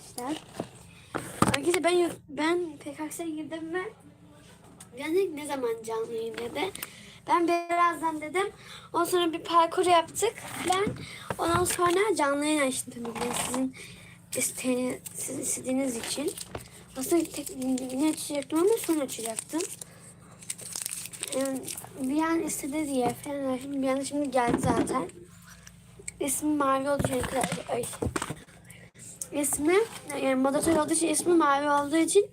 arkadaşlar. Arkadaşlar ben ben PKX'e girdim ve yani ne zaman canlı yayın dedi. Ben birazdan dedim. Ondan sonra bir parkur yaptık. Ben ondan sonra canlı yayın açtım ki sizin isteğiniz, siz istediğiniz için. Aslında tek yine açacaktım ama sonra açacaktım. Yani bir an istedi diye falan açtım. Bir an şimdi geldi zaten. İsmi mavi için ay. İsmi yani moderatör olduğu için ismi mavi olduğu için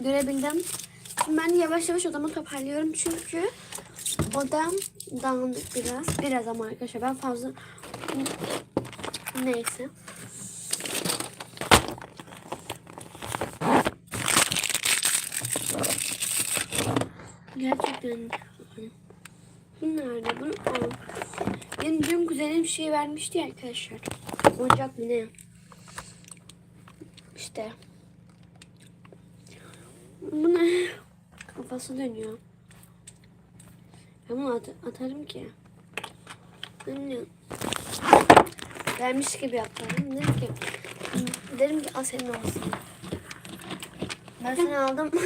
görebildim. Şimdi ben yavaş yavaş odamı toparlıyorum çünkü odam dağınık biraz. Biraz ama arkadaşlar ben fazla neyse. Gerçekten nerede? Bunu. Benim dün kuzenim şey vermişti arkadaşlar. Oyuncak mı ne? İşte. Bu ne? Kafası dönüyor. Ben bunu at- atarım ki. Anne. Vermiş gibi yaparım. Derim ki, derim ki al senin olsun. Ben seni aldım.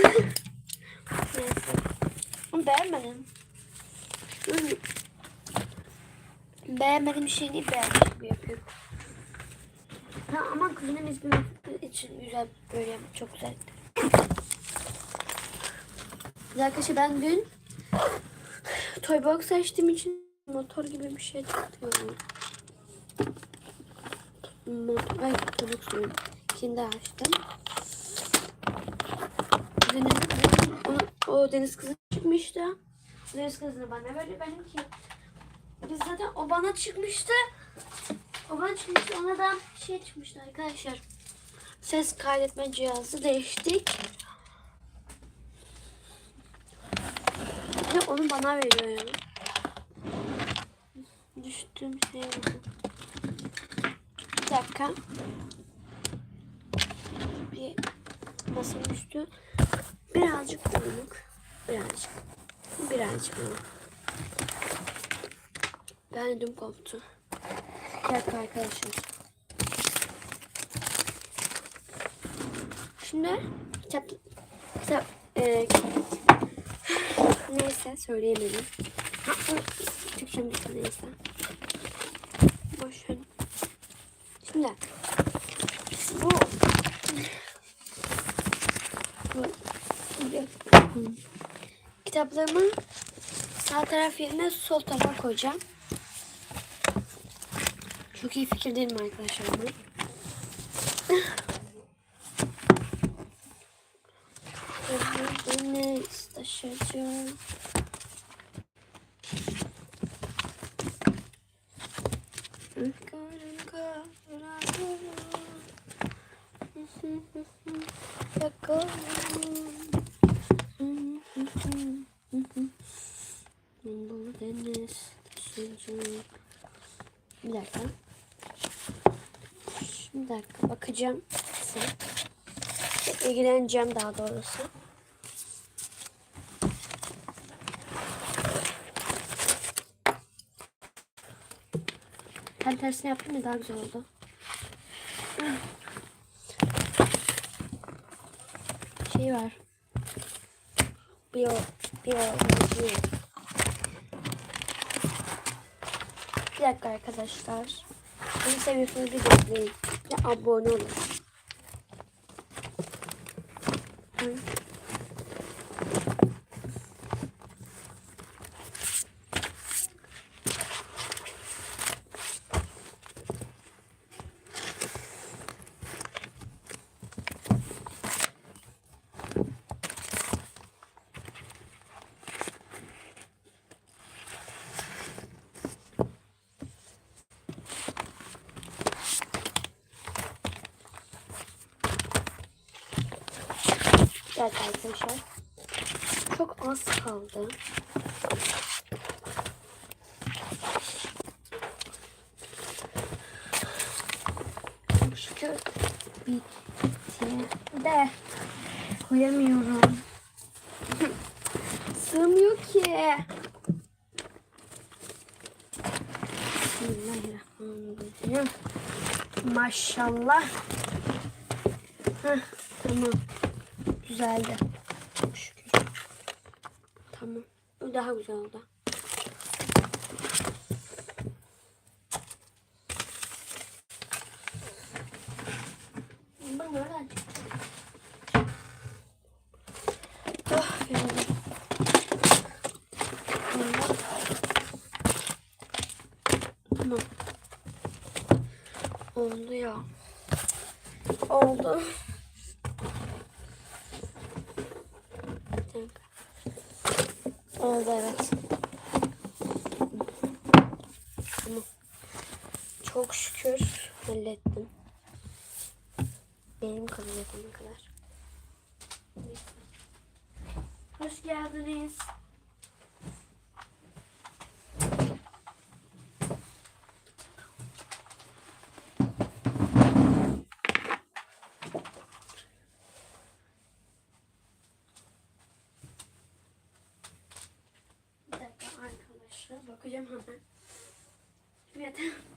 Neyse. Ama beğenmedim. Hmm. Beğenmediğim şeyi beğenmiş gibi yapıyorum. Ama kızının ismi için güzel böyle çok güzel. Arkadaşlar ben dün toy box açtığım için motor gibi bir şey çıktı. Motor, ay toy box diyorum. De açtım. Deniz, o, o deniz kızı çıkmıştı. Deniz kızını bana verdi benimki. Biz zaten o bana çıkmıştı. Çıkmıştı. Ona da şey çıkmıştı arkadaşlar. Ses kaydetme cihazı değiştik. Ve onu bana veriyor yani. Düştüğüm şey oldu. Bir dakika. Bir masanın üstü birazcık bulanık. Birazcık. Birazcık bulanık. Ben ödüm koptu. Dakika arkadaşlar. Şimdi kitap kitap e, neyse söyleyemedim. Türkçem bitti neyse. Boş ver. Şimdi bu- kitaplarımı sağ taraf yerine sol tarafa koyacağım. Çok iyi fikir değil mi arkadaşlar bu? Beni taşıyacağım. Bu deniz taşıyacağım. Bir dakika. Bir dakika bakacağım. İlgileneceğim daha doğrusu. Ben tersini yaptım ya daha güzel oldu. Şey var. Bir o, bir o, bir dakika arkadaşlar. Beni seviyorsanız bir bekleyin. Ve abone olun. Hı. Evet arkadaşlar. Çok az kaldı. Çok şükür bitti. De koyamıyorum. Sığmıyor ki. Bismillahirrahmanirrahim. Maşallah. Heh, tamam. Güzeldi. Çok şükür. Tamam. Bu daha güzel oldu. Bana ver. Oh, yoruldum. Tamam. Oldu ya. Oldu. Bir dakika. Oldu evet. Tamam. Çok şükür hallettim. Benim kadar yapana kadar. Neyse. Hoş geldiniz. Bir dakika arkadaşlar bakacağım hemen. Evet.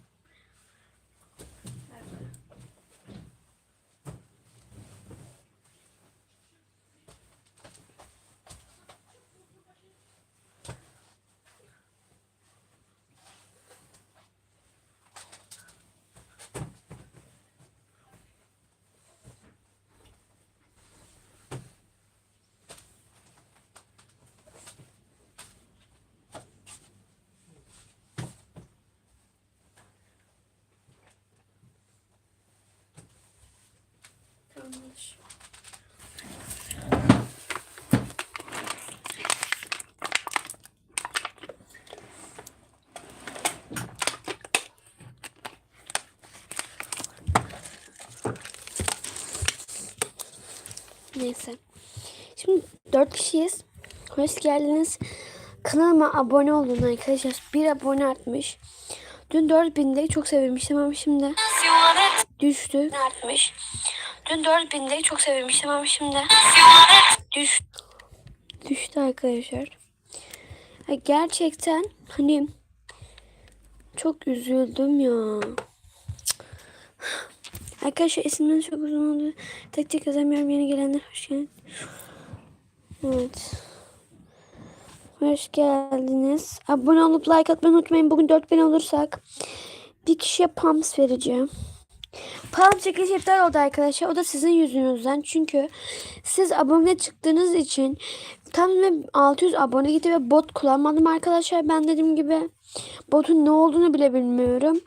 Neyse. Şimdi dört kişiyiz. Hoş geldiniz. Kanalıma abone olun arkadaşlar. Bir abone artmış. Dün 4000'de çok sevilmiştim ama şimdi düştü. Artmış. Dün 4000'de çok sevilmiştim ama şimdi düş, düştü arkadaşlar. Gerçekten hani çok üzüldüm ya. Arkadaşlar isimleriniz çok uzun oldu. Tek tek yazamıyorum. Yeni gelenler hoş geldin. Evet. Hoş geldiniz. Abone olup like atmayı unutmayın. Bugün 4000 olursak bir kişiye pams vereceğim. Palm çekiliş iptal oldu arkadaşlar. O da sizin yüzünüzden. Çünkü siz abone çıktığınız için tam ve 600 abone gitti ve bot kullanmadım arkadaşlar. Ben dediğim gibi botun ne olduğunu bile bilmiyorum.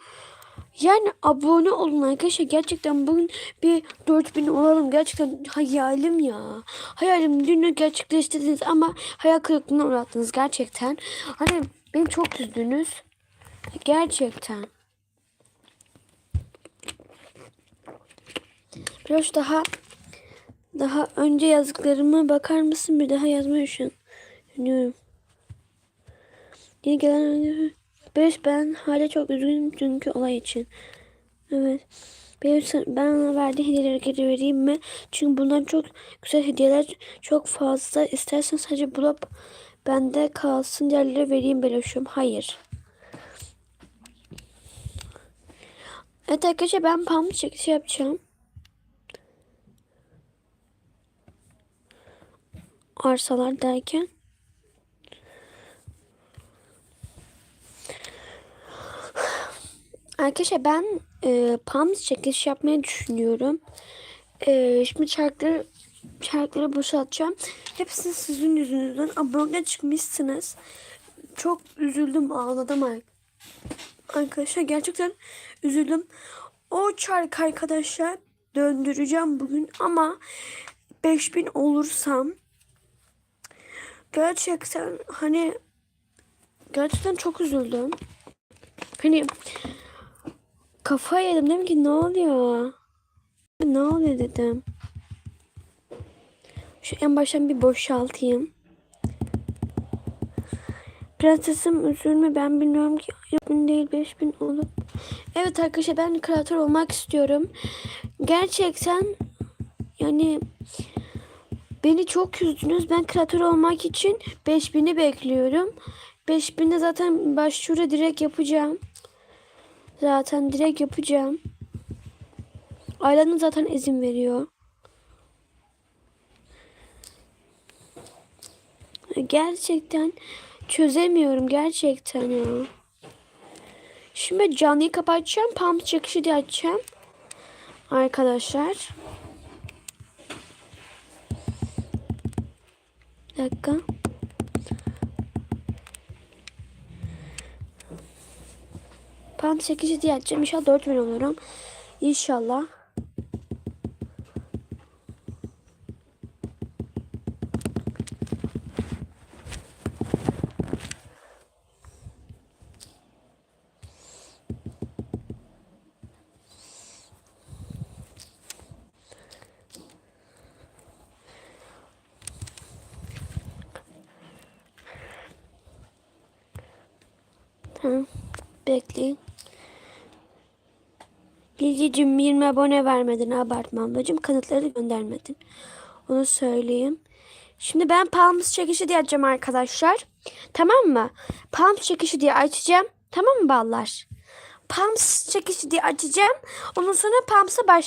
Yani abone olun arkadaşlar. Gerçekten bugün bir 4000 olalım. Gerçekten hayalim ya. Hayalim dün gerçekleştirdiniz ama hayal kırıklığına uğrattınız gerçekten. Hani beni çok üzdünüz. Gerçekten. Biraz daha daha önce yazdıklarıma bakar mısın? Bir daha yazmayı düşünüyorum. Yeni gelen Beş ben hala çok üzgünüm çünkü olay için. Evet. Benim ben verdiği hediyeleri geri vereyim mi? Çünkü bundan çok güzel hediyeler çok fazla. İstersen sadece bulup bende kalsın diğerleri vereyim Beloş'um. Hayır. Evet arkadaşlar ben pamuk çekişi yapacağım. Arsalar derken. Arkadaşlar ben e, pams çekiliş yapmayı düşünüyorum. E, şimdi çarkları çarkları boşaltacağım. Hepsi sizin yüzünüzden abone çıkmışsınız. Çok üzüldüm ağladım arkadaşlar. Gerçekten üzüldüm. O çark arkadaşlar döndüreceğim bugün ama 5000 olursam gerçekten hani gerçekten çok üzüldüm. Hani Kafa yedim dedim ki ne oluyor? Ne oluyor dedim. Şu en baştan bir boşaltayım. Prensesim üzülme ben bilmiyorum ki 4000 değil 5000 olup. Evet arkadaşlar ben kreatör olmak istiyorum. Gerçekten yani beni çok üzdünüz. Ben kreatör olmak için 5000'i bekliyorum. 5000'de zaten başvuru direkt yapacağım. Zaten direkt yapacağım. Ailenin zaten izin veriyor. Gerçekten çözemiyorum gerçekten ya. Şimdi canlıyı kapatacağım. Pump çıkışı diye açacağım. Arkadaşlar. Bir dakika. Pump çekişi diye açacağım. İnşallah 4 bin olurum. İnşallah. Tamam. Bekleyin. Bilgicim 20 abone vermedin abartma ablacığım. Kanıtları göndermedin. Onu söyleyeyim. Şimdi ben Palms çekişi diye açacağım arkadaşlar. Tamam mı? Palms çekişi diye açacağım. Tamam mı ballar? Palms çekişi diye açacağım. Ondan sonra Palms'a baş